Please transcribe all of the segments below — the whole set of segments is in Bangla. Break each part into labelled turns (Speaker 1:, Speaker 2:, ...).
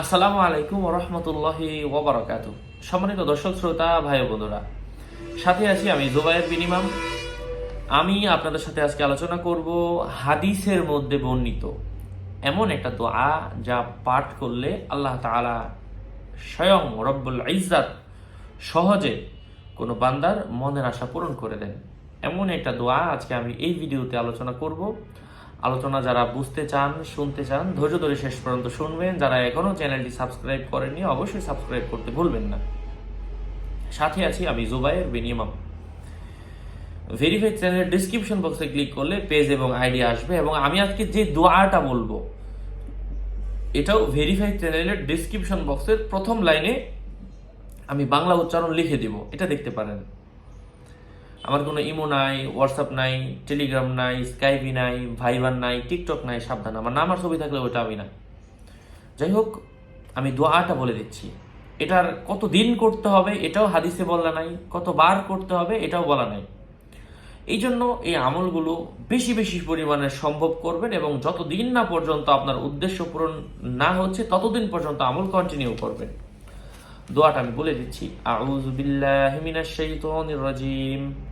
Speaker 1: আসসালামু আলাইকুম রহমতুল্লাহি ওবরাকাত সম্মানিত দর্শক, শ্রোতা, ভাই বন্ধুরা, সাথে আছি আমি জুবায়ের বিনিমাম আমি আপনাদের সাথে আজকে আলোচনা করব হাদিসের মধ্যে বর্ণিত এমন একটা দোয়া যা পাঠ করলে আল্লাহ তাআলা স্বয়ং রব্বুল ইজ্জাত সহজে কোনো বান্দার মনের আশা পূরণ করে দেন। এমন একটা দোয়া আজকে আমি এই ভিডিওতে আলোচনা করব। আলোচনা যারা বুঝতে চান, শুনতে চান, ধৈর্য ধরে শেষ পর্যন্ত শুনবেন। যারা এখনও চ্যানেলটি সাবস্ক্রাইব করেননি, অবশ্যই সাবস্ক্রাইব করতে ভুলবেন না। সাথে আছি আমি জুবাইর বেনিয়ামাম ভেরিফাই চ্যানেলের ডিসক্রিপশন বক্সে ক্লিক করলে পেজ এবং আইডি আসবে এবং আমি আজকে যে দোয়াটা বলব, এটাও ভেরিফাইড চ্যানেলের ডিসক্রিপশন বক্সের প্রথম লাইনে আমি বাংলা উচ্চারণ লিখে দিব। এটা দেখতে পারেন। আমার কোনো ইমো নাই হোয়াটসঅ্যাপ নাই টেলিগ্রাম নাই স্কাইপি নাই ভাইবার নাই টিকটক নাই, সাবধান। আমার নাম আর ছবি থাকলে ওটা আমি না। যাই হোক, আমি দোয়াটা বলে দিচ্ছি। এটার কত দিন করতে হবে এটাও হাদিসে বলা নাই, কতবার করতে হবে এটাও বলা নাই। এই জন্য এই আমলগুলো বেশি বেশি পরিমাণে সম্ভব করবেন এবং যতদিন না পর্যন্ত আপনার উদ্দেশ্য পূরণ না হচ্ছে, ততদিন পর্যন্ত আমল কন্টিনিউ করবেন। দোয়াটা আমি বলে দিচ্ছি। আউযু বিল্লাহি রাজিম।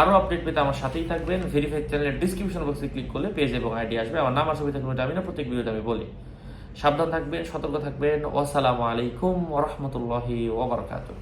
Speaker 1: আরও আপডেট পেতে আমার সাথেই থাকবেন। ভেরিফাইড চ্যানেলের ডিসক্রিপশন বক্সে ক্লিক করলে পেজ এবং আইডি আসবে। আমার নাম আসবে থাকবে, আমি না প্রত্যেক ভিডিওতে আমি বলি। সাবধান থাকবেন, সতর্ক থাকবেন। আসসালামু আলাইকুম রহমতুল্লাহি ওবরকাতুহ